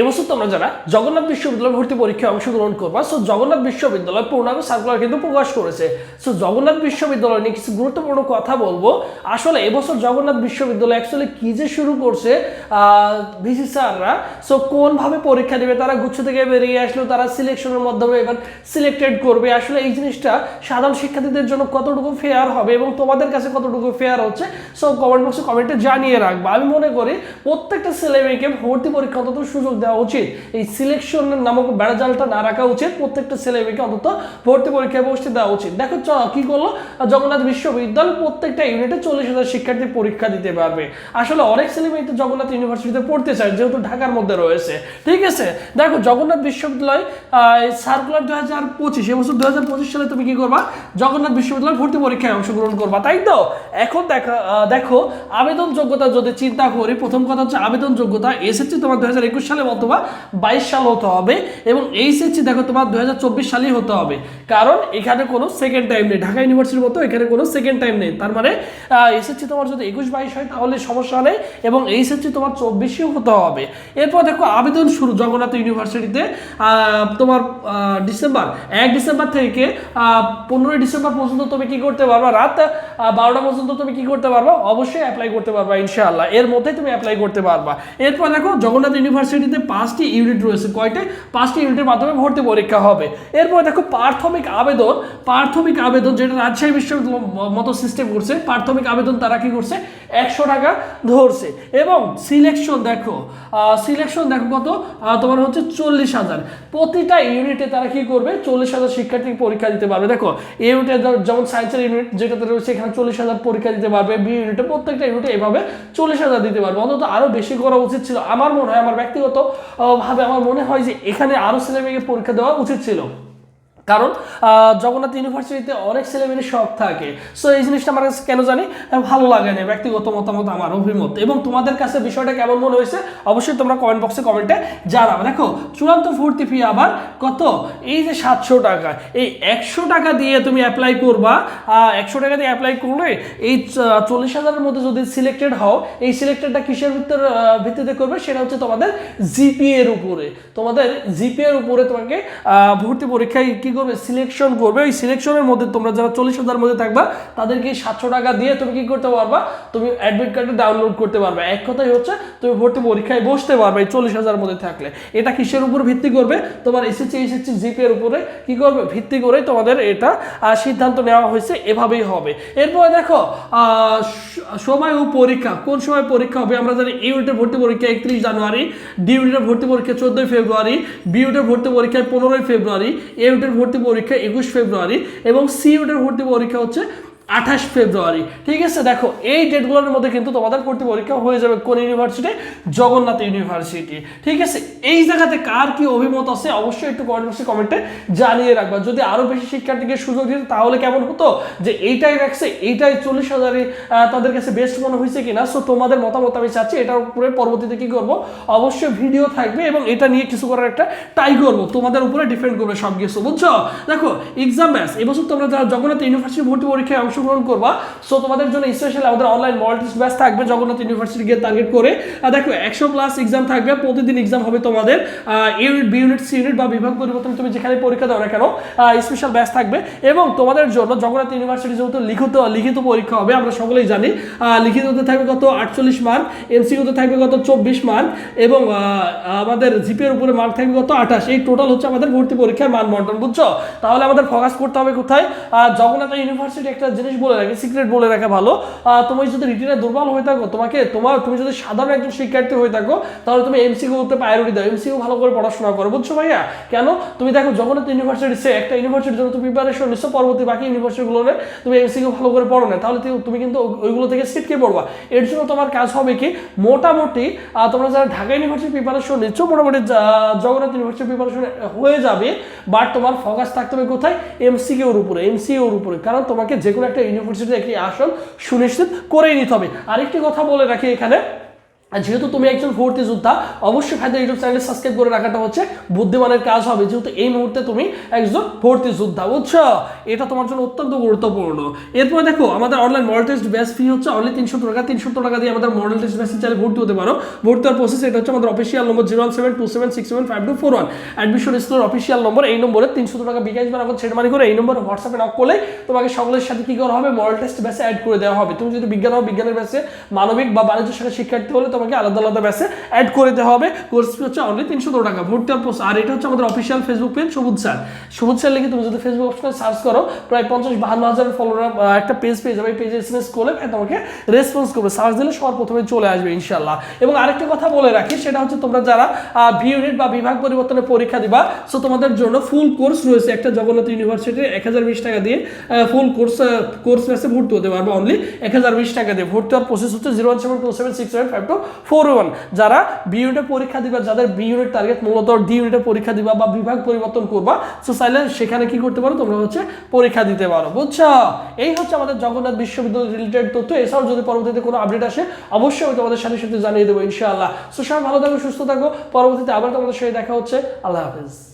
এবছর তোমরা যারা জগন্নাথ বিশ্ববিদ্যালয় ভর্তি পরীক্ষায় অংশগ্রহণ করবা সো জগন্নাথ বিশ্ববিদ্যালয় পূর্ণাঙ্গ সার্কুলার কিন্তু প্রকাশ করেছে। সো জগন্নাথ বিশ্ববিদ্যালয় নিয়ে কিছু গুরুত্বপূর্ণ কথা বলব। আসলে এবছর জগন্নাথ বিশ্ববিদ্যালয় অ্যাকচুয়ালি কি যে শুরু করছে ভিসি স্যাররা সো কোনভাবে পরীক্ষা দেবে, তারা গুচ্ছ থেকে বেরিয়ে আসলো, তারা সিলেকশনের মাধ্যমে এবার সিলেক্টেড করবে। আসলে এই জিনিসটা সাধারণ শিক্ষার্থীদের জন্য কতটুকু ফেয়ার হবে এবং তোমাদের কাছে কতটুকু ফেয়ার হচ্ছে সো কমেন্ট বক্সে কমেন্টে জানিয়ে রাখবা। আমি মনে করি প্রত্যেকটা ছেলে মেয়েকে ভর্তি পরীক্ষা অন্তত সুযোগ দেওয়া উচিত। এই সিলেকশন নামক বেড়াজালটা না রাখা উচিত। প্রত্যেকটা ছেলে মেয়েকে অন্তত ভর্তি পরীক্ষায় বসতে দেওয়া উচিত। দেখো কি করল? জগন্নাথ বিশ্ববিদ্যালয় প্রত্যেকটা ইউনিটে চল্লিশ হাজার শিক্ষার্থী পরীক্ষা দিতে পারবে। আসলে অনেক ছেলে মেয়ে তো জগন্নাথ ইউনিভার্সিটিতে পড়তে চায়, যেহেতু ঢাকার মধ্যে রয়েছে। ঠিক আছে? দেখো, জগন্নাথ বিশ্ববিদ্যালয় সার্কুলার দু হাজার পঁচিশ এবছর দু হাজার পঁচিশ সালে তুমি কি করবা? জগন্নাথ বিশ্ববিদ্যালয় ভর্তি পরীক্ষায় অংশগ্রহণ করবা, তাই তো? এখন দেখো আবেদন যোগ্যতা যদি চিন্তা করি, প্রথম কথা হচ্ছে আবেদন যোগ্যতা এসএসসি তোমার দু হাজার একুশ সালে অথবা বাইশ সাল হতে হবে এবং এইচএসসি দেখো তোমার দু হাজার চব্বিশ সালেই হতে হবে। কারণ এখানে কোনো সেকেন্ড টাইম নেই। ঢাকা ইউনিভার্সিটির মতো এখানে কোনো সেকেন্ড টাইম নেই। তার মানে এসএসসি তোমার যদি একুশ বাইশ হয় তাহলে সমস্যা নেই এবং এইচএসসি তোমার চব্বিশেও হতে হবে। এরপর দেখো আবেদন শুরু জগন্নাথ ইউনিভার্সিটিতে তোমার ডিসেম্বর। এক ডিসেম্বর থেকে পনেরোই ডিসেম্বর পর্যন্ত তুমি কি করতে পারবা? রাত বারোটা পর্যন্ত তুমি কি করতে পারবা? অবশ্যই অ্যাপ্লাই করতে পারবা ইনশাআল্লাহ। এর মধ্যে তুমি অ্যাপ্লাই করতে পারবা। এরপর দেখো জগন্নাথ ইউনিভার্সিটিতে পাঁচটি ইউনিট রয়েছে। কয়টা? পাঁচটি ইউনিটের মাধ্যমে ভর্তি পরীক্ষা হবে। এরপর দেখো প্রাথমিক আবেদন। প্রাথমিক আবেদন যেটা রাজশাহী বিশ্ববিদ্যালয় মতো সিস্টেম করছে, প্রাথমিক আবেদন তারা কি করছে? একশো টাকা ধরছে। এবং সিলেকশন দেখো সিলেকশন দেখো কত? তোমার হচ্ছে চল্লিশ হাজার। প্রতিটা ইউনিটে তারা কি করবে? চল্লিশ হাজার শিক্ষার্থী পরীক্ষা দিতে পারবে। দেখো ইউনিটে যেমন সায়েন্সের ইউনিট যেটাতে রয়েছে, এখানে চল্লিশ হাজার পরীক্ষা দিতে পারবে। বি ইউনিটে প্রত্যেকটা ইউনিটে এভাবে চল্লিশ হাজার দিতে পারবে। অন্তত আরও বেশি করা উচিত ছিল। আমার মনে হয়, আমার ব্যক্তিগত ভাবে আমার মনে হয় যে এখানে আরও ছেলেমেয়েকে পরীক্ষা দেওয়া উচিত ছিল। কারণ জগন্নাথ ইউনিভার্সিটিতে অনেক ছেলেমেয়ের শখ থাকে। সো এই জিনিসটা আমার কাছে কেন জানি ভালো লাগে না, ব্যক্তিগত মতামত আমার, অভিমত। এবং তোমাদের কাছে বিষয়টা কেমন মনে হয়েছে, অবশ্যই তোমরা কমেন্ট বক্সে কমেন্টে জানাবে। দেখো, চূড়ান্ত ভর্তি ফি আবার কত? এই যে সাতশো টাকা, এই একশো টাকা দিয়ে তুমি অ্যাপ্লাই করবা একশো টাকা দিয়ে অ্যাপ্লাই করলে এই চল্লিশ হাজারের মধ্যে যদি সিলেক্টেড হও, এই সিলেক্টেডটা কিসের ভিতরে ভিত্তিতে করবে? সেটা হচ্ছে তোমাদের জিপিএ এর উপরে। তোমাদের জিপিএ এর উপরে তোমাকে ভর্তি পরীক্ষায় কি করবে? সিলেকশন করবে। ওই সিলেকশনের মধ্যে তোমরা যারা চল্লিশ হাজার মধ্যে থাকবা, তাদেরকে সাতশো টাকা দিয়ে তুমি কি করতে পারবা? তুমি অ্যাডমিট কার্ডটা ডাউনলোড করতে পারবে। এক কথাই হচ্ছে, তুমি ভর্তি পরীক্ষায় বসতে পারবে এই চল্লিশ হাজার মধ্যে থাকলে। এটা কিসের উপর ভিত্তি করবে? তোমার এসএসসি এসএসসি জিপি এর উপরে কি করবে? ভিত্তি করে তোমাদের এটা সিদ্ধান্ত নেওয়া হয়েছে। এভাবেই হবে। এরপরে দেখো সময় ও পরীক্ষা। কোন সময় পরীক্ষা হবে? আমরা জানি ইউনিটের ভর্তি পরীক্ষা একত্রিশ জানুয়ারি ডি ইউনিটের ভর্তি পরীক্ষা চোদ্দোই ফেব্রুয়ারি বি ইউনিটের ভর্তি পরীক্ষা পনেরোই ফেব্রুয়ারি এ ইউনিটের ভর্তি পরীক্ষা একুশ ফেব্রুয়ারি এবং সি ভর্তি পরীক্ষা হচ্ছে আঠাশ ফেব্রুয়ারি। ঠিক আছে, দেখো, এই ডেটগুলোর মধ্যে কিন্তু তোমাদের ভর্তি পরীক্ষা হয়ে যাবে কোন ইউনিভার্সিটি? জগন্নাথ ইউনিভার্সিটি। ঠিক আছে, এই জায়গাতে কার কি অভিমত আছে অবশ্যই একটু কমেন্ট কমেন্টে জানিয়ে রাখবা। যদি আরও বেশি শিক্ষার্থীকে সুযোগ দিত তাহলে কেমন হতো? যে এইটাই রাখছে এইটাই চল্লিশ হাজারে তাদের কাছে বেস্ট মনে হয়েছে কিনা? সো তোমাদের মতামত আমি চাচ্ছি, এটার উপরে পরবর্তীতে কি করব? অবশ্যই ভিডিও থাকবে এবং এটা নিয়ে কিছু করার একটা ট্রাই করব। তোমাদের উপরে ডিপেন্ড করবে সব কিছু, বুঝছ? দেখো এক্সাম ব্যাস এবছর তোমরা যারা জগন্নাথ ইউনিভার্সিটি ভর্তি পরীক্ষায় অংশগ্রহণ করবা। সো তোমাদের জন্য স্পেশালি আমাদের অনলাইন মডেল ব্যাচ থাকবে, জগন্নাথ ইউনিভার্সিটি গিয়ে টার্গেট করে। আর দেখো, একশো প্লাস এক্সাম থাকবে, প্রতিদিন এক্সাম হবে তোমাদের। Unit B unit C unit বা বিভাগ পরিবর্তন তুমি যেখানে পরীক্ষা দাও না কেন স্পেশাল ব্যাচ থাকবে। এবং তোমাদের জন্য জগন্নাথ ইউনিভার্সিটি যেহেতু লিখিত লিখিত পরীক্ষা হবে, আমরা সকলেই জানি লিখিততে থাকবে কত? আটচল্লিশ মার্ক এমসিকিউতে থাকবে কত? চব্বিশ মার্ক এবং আমাদের জিপের উপরে মার্ক থাকবে কত? আঠাশ। এই টোটাল হচ্ছে আমাদের ভর্তি পরীক্ষার মান বন্টন বুঝছ? তাহলে আমাদের ফোকাস করতে হবে কোথায়? জগন্নাথ ইউনিভার্সিটি একটা জিনিস বলে রাখে সিক্রেট বলে রাখা ভালো। তুমি যদি রিটেনে দুর্বল হয়ে থাকো, তোমাকে তোমার তুমি যদি সাধারণ একজন শিক্ষার্থী হয়ে থাকো, তাহলে তুমি এমসিকিউ করতে প্রায়োরিটি দাও। এমসিকিউ ভালো করে পড়াশোনা করো, বুঝছ ভাইয়া? কেন? তুমি দেখো জগন্নাথ ইউনিভার্সিটি সে একটা ইউনিভার্সিটির জন্য তুমি প্রিপারেশন নিচ্ছ, পরবর্তী বাকি ইউনিভার্সিটিগুলো তুমি এমসিকিউ ভালো করে পড়ো না। তাহলে তুমি- কিন্তু ওইগুলো থেকে সিটকে পড়বা। এর জন্য তোমার কাজ হবে কি? মোটামুটি তোমরা যারা ঢাকা ইউনিভার্সিটি প্রিপারেশন নিচ্ছ, মোটামুটি জগন্নাথ ইউনিভার্সিটি প্রিপারেশন হয়ে যাবে বাট তোমার ফোকাস থাকতে হবে কোথায়? এমসিকিউর উপরে এমসিইউর উপরে। কারণ তোমাকে যে কোনো একটা ইউনিভার্সিটিতে একটি আসন সুনিশ্চিত করেই নিতে হবে। আরেকটি কথা বলে রাখি এখানে। যেহেতু তুমি একজন ভর্তি যোদ্ধা, অবশ্যই ফায়দা ইউটিউব চ্যানেল সাবস্ক্রাইব করে রাখাটা হচ্ছে বুদ্ধিমানের কাজ হবে। যেহেতু এই মুহূর্তে তুমি একজন ভর্তি যোদ্ধা, বুঝছ? এটা তোমার জন্য অত্যন্ত গুরুত্বপূর্ণ। এরপরে দেখো, আমাদের অনলাইন মডেল টেস্ট ব্যাস ফি হচ্ছে অনলি তিনশো টাকা। তিনশো টাকা দিয়ে আমাদের মডেল টেস্ট ব্যাসে চাইলে ভর্তি হতে পারো। ভর্তি হওয়ার প্রসেস এটা হচ্ছে আমাদের official number zero one seven two seven six seven five two four one admission স্কুলের অফিসিয়াল নম্বর এই নম্বরে তিনশো টাকা বিকাশ বা বানাবো সেটা মানে করে এই নম্বরে হোয়াটসঅ্যাপে নক করলে তোমাকে সকলের সাথে কি করা হবে? মডেল টেস্ট ব্যাসে অ্যাড করে দেওয়া হবে। তুমি যদি বিজ্ঞান হও, বিজ্ঞানের ব্যাসে মানবিক বা বাণিজ্য শাখা শিক্ষার্থী হলে তোমাকে আলাদা আলাদা ব্যাসে অ্যাড করে দেওয়া হবে। কোর্স ফি হচ্ছে অনলি তিনশো টাকা। ভর্তি process- আর এটা হচ্ছে আমাদের official Facebook page Sabuj sir Sabuj sir লিখে তুমি যদি ফেসবুক অপশনে সার্চ করো, প্রায় পঞ্চাশ বাহান্ন হাজার ফলোয়ার একটা পেজ পেয়ে যাবে। এই পেজে এস এম এস করলে তোমাকে রেসপন্স করবে। সার্চ দিলে সবার প্রথমে চলে আসবে ইনশাল্লাহ এবং আরেকটা কথা বলে রাখি, সেটা হচ্ছে তোমরা যারা ভি ইউনিট বা বিভাগ পরিবর্তনের পরীক্ষা দিবা সো তোমাদের জন্য ফুল কোর্স রয়েছে। একটা জগন্নাথ ইউনিভার্সিটির এক হাজার বিশ টাকা দিয়ে ফুল কোর্স কোর্স ব্যাসে ভর্তি হতে পারবে অনলি এক হাজার বিশ টাকা দিয়ে। ভর্তি হওয়ার প্রসেস হচ্ছে zero one seven two seven six seven five two four one, যারা বি ইউনিটের পরীক্ষা দিবা, যাদের বি ইউনিট টার্গেট মূলত ডি ইউনিটের পরীক্ষা দিবা বা বিভাগ পরিবর্তন করবা সো চাইলে সেখানে কি করতে পারো? তোমরা হচ্ছে পরীক্ষা দিতে পারো, বুঝছ? এই হচ্ছে আমাদের জগন্নাথ বিশ্ববিদ্যালয় রিলেটেড তথ্য। এছাড়াও যদি পরবর্তীতে কোনো আপডেট আসে, অবশ্যই আমি তোমাদের সাথে সাথে জানিয়ে দেবো, ইনশাআল্লাহ। সো সবাই ভালো থাকো, সুস্থ থাকো। পরবর্তীতে আবার তোমাদের সাথে দেখা হচ্ছে। আল্লাহ হাফেজ।